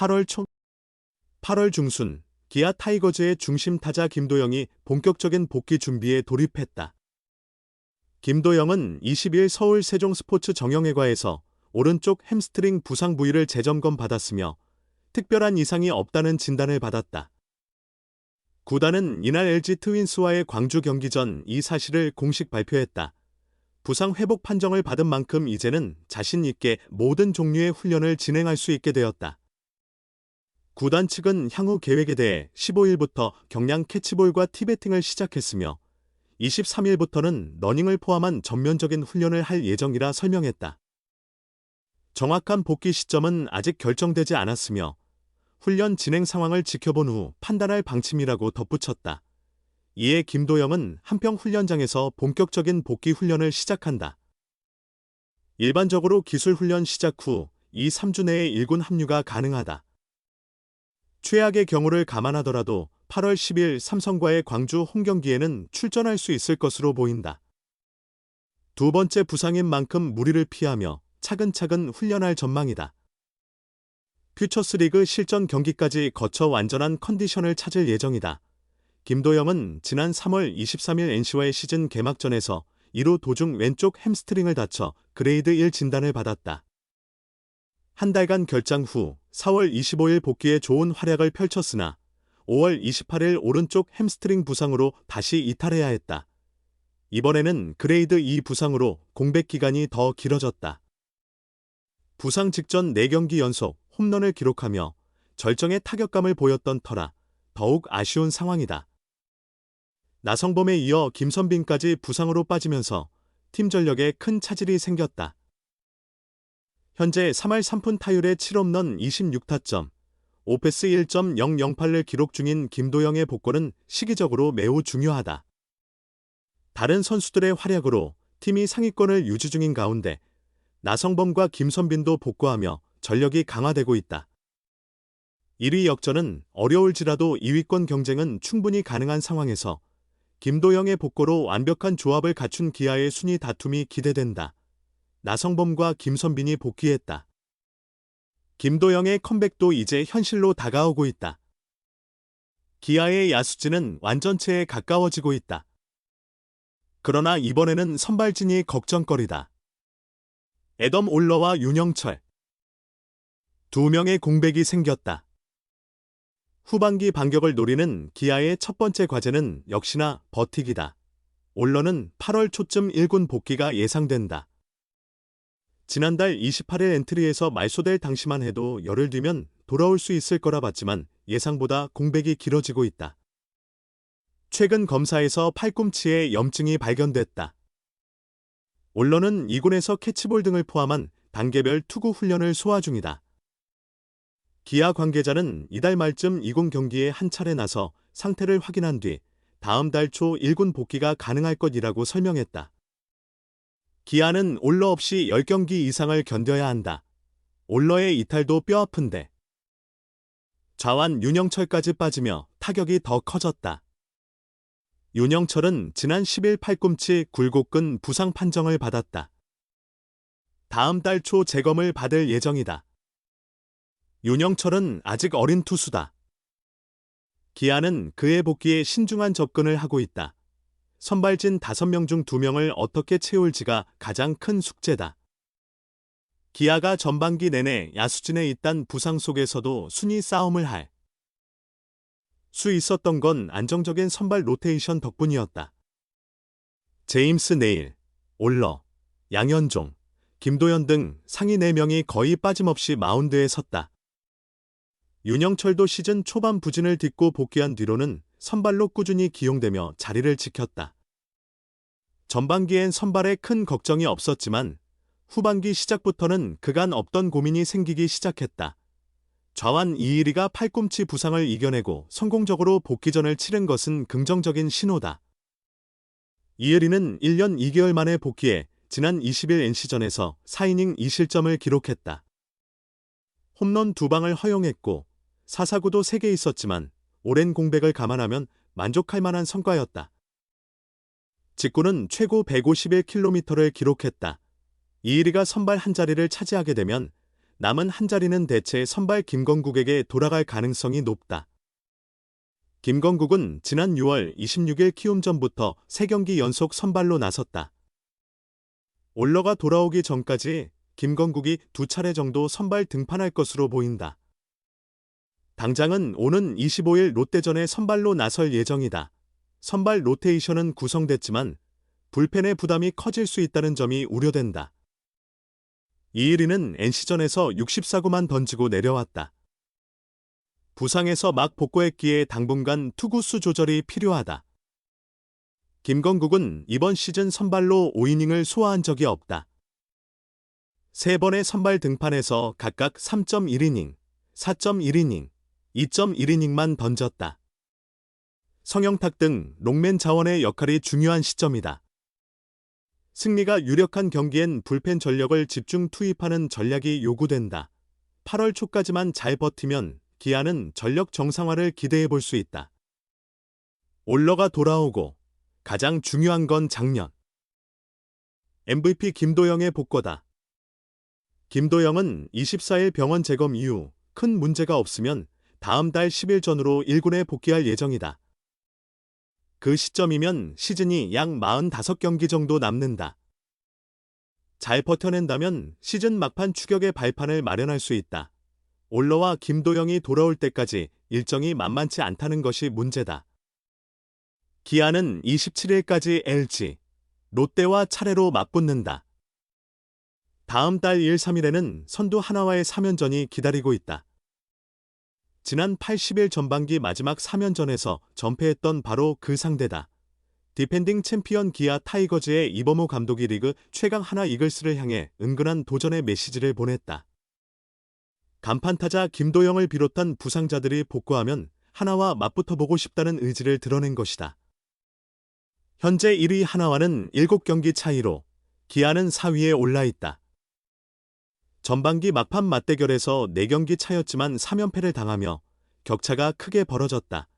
8월 초 8월 중순 기아 타이거즈의 중심 타자 김도영이 본격적인 복귀 준비에 돌입했다. 김도영은 20일 서울 세종스포츠 정형외과에서 오른쪽 햄스트링 부상 부위를 재점검 받았으며 특별한 이상이 없다는 진단을 받았다. 구단은 이날 LG 트윈스와의 광주 경기 전 이 사실을 공식 발표했다. 부상 회복 판정을 받은 만큼 이제는 자신 있게 모든 종류의 훈련을 진행할 수 있게 되었다. 구단 측은 향후 계획에 대해 15일부터 경량 캐치볼과 티베팅을 시작했으며 23일부터는 러닝을 포함한 전면적인 훈련을 할 예정이라 설명했다. 정확한 복귀 시점은 아직 결정되지 않았으며 훈련 진행 상황을 지켜본 후 판단할 방침이라고 덧붙였다. 이에 김도영은 한평 훈련장에서 본격적인 복귀 훈련을 시작한다. 일반적으로 기술 훈련 시작 후 2, 3주 내에 1군 합류가 가능하다. 최악의 경우를 감안하더라도 8월 10일 삼성과의 광주 홈 경기에는 출전할 수 있을 것으로 보인다. 두 번째 부상인 만큼 무리를 피하며 차근차근 훈련할 전망이다. 퓨처스리그 실전 경기까지 거쳐 완전한 컨디션을 찾을 예정이다. 김도영은 지난 3월 23일 NC와의 시즌 개막전에서 1루 도중 왼쪽 햄스트링을 다쳐 그레이드 1 진단을 받았다. 한 달간 결장 후 4월 25일 복귀에 좋은 활약을 펼쳤으나 5월 28일 오른쪽 햄스트링 부상으로 다시 이탈해야 했다. 이번에는 그레이드 2 부상으로 공백 기간이 더 길어졌다. 부상 직전 4경기 연속 홈런을 기록하며 절정의 타격감을 보였던 터라 더욱 아쉬운 상황이다. 나성범에 이어 김선빈까지 부상으로 빠지면서 팀 전력에 큰 차질이 생겼다. 현재 3할 3푼 타율의 7홈런 26타점, 오페스 1.008을 기록 중인 김도영의 복권은 시기적으로 매우 중요하다. 다른 선수들의 활약으로 팀이 상위권을 유지 중인 가운데 나성범과 김선빈도 복구하며 전력이 강화되고 있다. 1위 역전은 어려울지라도 2위권 경쟁은 충분히 가능한 상황에서 김도영의 복고로 완벽한 조합을 갖춘 기아의 순위 다툼이 기대된다. 나성범과 김선빈이 복귀했다. 김도영의 컴백도 이제 현실로 다가오고 있다. 기아의 야수진은 완전체에 가까워지고 있다. 그러나 이번에는 선발진이 걱정거리다. 애덤 올러와 윤영철. 두 명의 공백이 생겼다. 후반기 반격을 노리는 기아의 첫 번째 과제는 역시나 버티기다. 올러는 8월 초쯤 1군 복귀가 예상된다. 지난달 28일 엔트리에서 말소될 당시만 해도 열흘 뒤면 돌아올 수 있을 거라 봤지만 예상보다 공백이 길어지고 있다. 최근 검사에서 팔꿈치에 염증이 발견됐다. 올러는 2군에서 캐치볼 등을 포함한 단계별 투구 훈련을 소화 중이다. 기아 관계자는 이달 말쯤 2군 경기에 한 차례 나서 상태를 확인한 뒤 다음 달초 1군 복귀가 가능할 것이라고 설명했다. 기아는 올러 없이 10경기 이상을 견뎌야 한다. 올러의 이탈도 뼈 아픈데. 좌완 윤영철까지 빠지며 타격이 더 커졌다. 윤영철은 지난 10일 팔꿈치 굴곡근 부상 판정을 받았다. 다음 달 초 재검을 받을 예정이다. 윤영철은 아직 어린 투수다. 기아는 그의 복귀에 신중한 접근을 하고 있다. 선발진 5명 중 2명을 어떻게 채울지가 가장 큰 숙제다. 기아가 전반기 내내 야수진에 있단 부상 속에서도 순위 싸움을 할 수 있었던 건 안정적인 선발 로테이션 덕분이었다. 제임스 네일, 올러, 양현종, 김도현 등 상위 4명이 거의 빠짐없이 마운드에 섰다. 윤영철도 시즌 초반 부진을 딛고 복귀한 뒤로는 선발로 꾸준히 기용되며 자리를 지켰다. 전반기엔 선발에 큰 걱정이 없었지만 후반기 시작부터는 그간 없던 고민이 생기기 시작했다. 좌완 이일이가 팔꿈치 부상을 이겨내고 성공적으로 복귀전을 치른 것은 긍정적인 신호다. 이혜리는 1년 2개월 만에 복귀해 지난 20일 NC전에서 4이닝 2실점을 기록했다. 홈런 2방을 허용했고 4사구도 3개 있었지만 오랜 공백을 감안하면 만족할 만한 성과였다. 직구는 최고 151km를 기록했다. 이일이가 선발 한 자리를 차지하게 되면 남은 한 자리는 대체 선발 김건국에게 돌아갈 가능성이 높다. 김건국은 지난 6월 26일 키움전부터 3경기 연속 선발로 나섰다. 올러가 돌아오기 전까지 김건국이 두 차례 정도 선발 등판할 것으로 보인다. 당장은 오는 25일 롯데전에 선발로 나설 예정이다. 선발 로테이션은 구성됐지만 불펜의 부담이 커질 수 있다는 점이 우려된다. 이일이는 NC전에서 64구만 던지고 내려왔다. 부상에서 막 복구했기에 당분간 투구수 조절이 필요하다. 김건국은 이번 시즌 선발로 5이닝을 소화한 적이 없다. 세 번의 선발 등판에서 각각 3.1이닝, 4.1이닝, 2.1이닝만 던졌다. 성영탁 등 롱맨 자원의 역할이 중요한 시점이다. 승리가 유력한 경기엔 불펜 전력을 집중 투입하는 전략이 요구된다. 8월 초까지만 잘 버티면 기아는 전력 정상화를 기대해 볼 수 있다. 올러가 돌아오고 가장 중요한 건 작년. MVP 김도영의 복거다. 김도영은 24일 병원 재검 이후 큰 문제가 없으면 다음 달 10일 전으로 1군에 복귀할 예정이다. 그 시점이면 시즌이 약 45경기 정도 남는다. 잘 버텨낸다면 시즌 막판 추격의 발판을 마련할 수 있다. 올러와 김도영이 돌아올 때까지 일정이 만만치 않다는 것이 문제다. 기아는 27일까지 LG, 롯데와 차례로 맞붙는다. 다음 달 1, 3일에는 선두 하나와의 3연전이 기다리고 있다. 지난 80일 전반기 마지막 3연전에서 전패했던 바로 그 상대다. 디펜딩 챔피언 기아 타이거즈의 이범호 감독이 리그 최강 하나 이글스를 향해 은근한 도전의 메시지를 보냈다. 간판 타자 김도영을 비롯한 부상자들이 복구하면 하나와 맞붙어 보고 싶다는 의지를 드러낸 것이다. 현재 1위 하나와는 7경기 차이로 기아는 4위에 올라 있다. 전반기 막판 맞대결에서 4경기 차였지만 3연패를 당하며 격차가 크게 벌어졌다.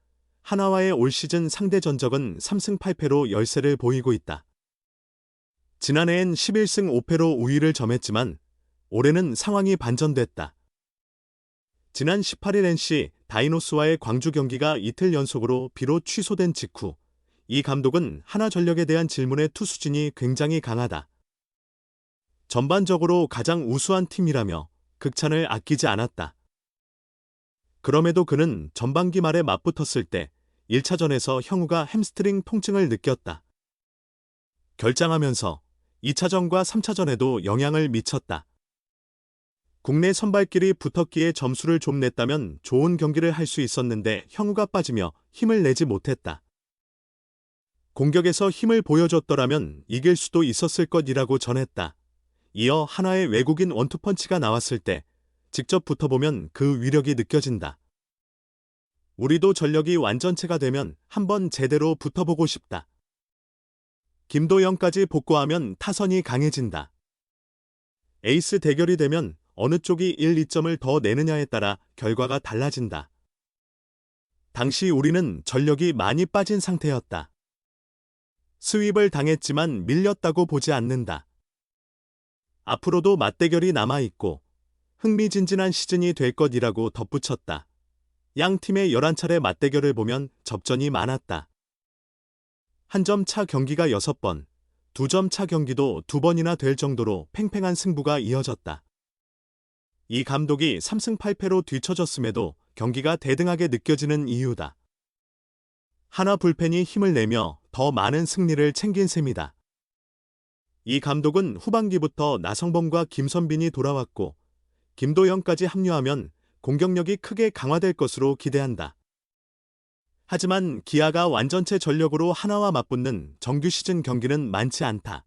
하나와의 올 시즌 상대 전적은 3승 8패로 열세를 보이고 있다. 지난해엔 11승 5패로 우위를 점했지만 올해는 상황이 반전됐다. 지난 18일 NC 다이노스와의 광주 경기가 이틀 연속으로 비로 취소된 직후 이 감독은 하나전력에 대한 질문의 투수진이 굉장히 강하다. 전반적으로 가장 우수한 팀이라며 극찬을 아끼지 않았다. 그럼에도 그는 전반기 말에 맞붙었을 때 1차전에서 형우가 햄스트링 통증을 느꼈다. 결장하면서 2차전과 3차전에도 영향을 미쳤다. 국내 선발끼리 붙었기에 점수를 좀 냈다면 좋은 경기를 할 수 있었는데 형우가 빠지며 힘을 내지 못했다. 공격에서 힘을 보여줬더라면 이길 수도 있었을 것이라고 전했다. 이어 하나의 외국인 원투펀치가 나왔을 때 직접 붙어보면 그 위력이 느껴진다. 우리도 전력이 완전체가 되면 한번 제대로 붙어보고 싶다. 김도영까지 복구하면 타선이 강해진다. 에이스 대결이 되면 어느 쪽이 1, 2점을 더 내느냐에 따라 결과가 달라진다. 당시 우리는 전력이 많이 빠진 상태였다. 스윕을 당했지만 밀렸다고 보지 않는다. 앞으로도 맞대결이 남아있고 흥미진진한 시즌이 될 것이라고 덧붙였다. 양 팀의 11차례 맞대결을 보면 접전이 많았다. 한 점 차 경기가 6번, 두 점 차 경기도 두 번이나 될 정도로 팽팽한 승부가 이어졌다. 이 감독이 3승 8패로 뒤처졌음에도 경기가 대등하게 느껴지는 이유다. 하나 불펜이 힘을 내며 더 많은 승리를 챙긴 셈이다. 이 감독은 후반기부터 나성범과 김선빈이 돌아왔고 김도영까지 합류하면 공격력이 크게 강화될 것으로 기대한다. 하지만 기아가 완전체 전력으로 하나와 맞붙는 정규 시즌 경기는 많지 않다.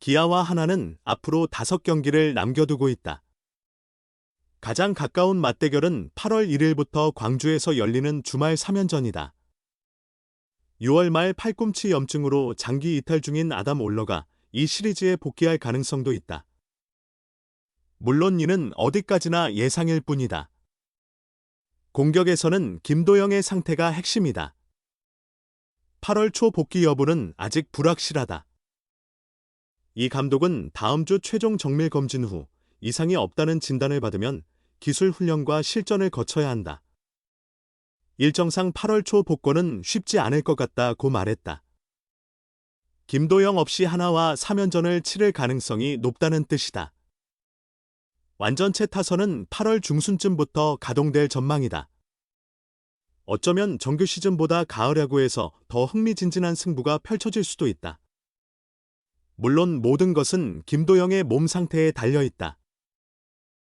기아와 하나는 앞으로 다섯 경기를 남겨두고 있다. 가장 가까운 맞대결은 8월 1일부터 광주에서 열리는 주말 3연전이다. 6월 말 팔꿈치 염증으로 장기 이탈 중인 아담 올러가 이 시리즈에 복귀할 가능성도 있다. 물론 이는 어디까지나 예상일 뿐이다. 공격에서는 김도영의 상태가 핵심이다. 8월 초 복귀 여부는 아직 불확실하다. 이 감독은 다음 주 최종 정밀 검진 후 이상이 없다는 진단을 받으면 기술 훈련과 실전을 거쳐야 한다. 일정상 8월 초 복권은 쉽지 않을 것 같다고 말했다. 김도영 없이 하나와 3연전을 치를 가능성이 높다는 뜻이다. 완전체 타선은 8월 중순쯤부터 가동될 전망이다. 어쩌면 정규 시즌보다 가을 야구에서 더 흥미진진한 승부가 펼쳐질 수도 있다. 물론 모든 것은 김도영의 몸 상태에 달려 있다.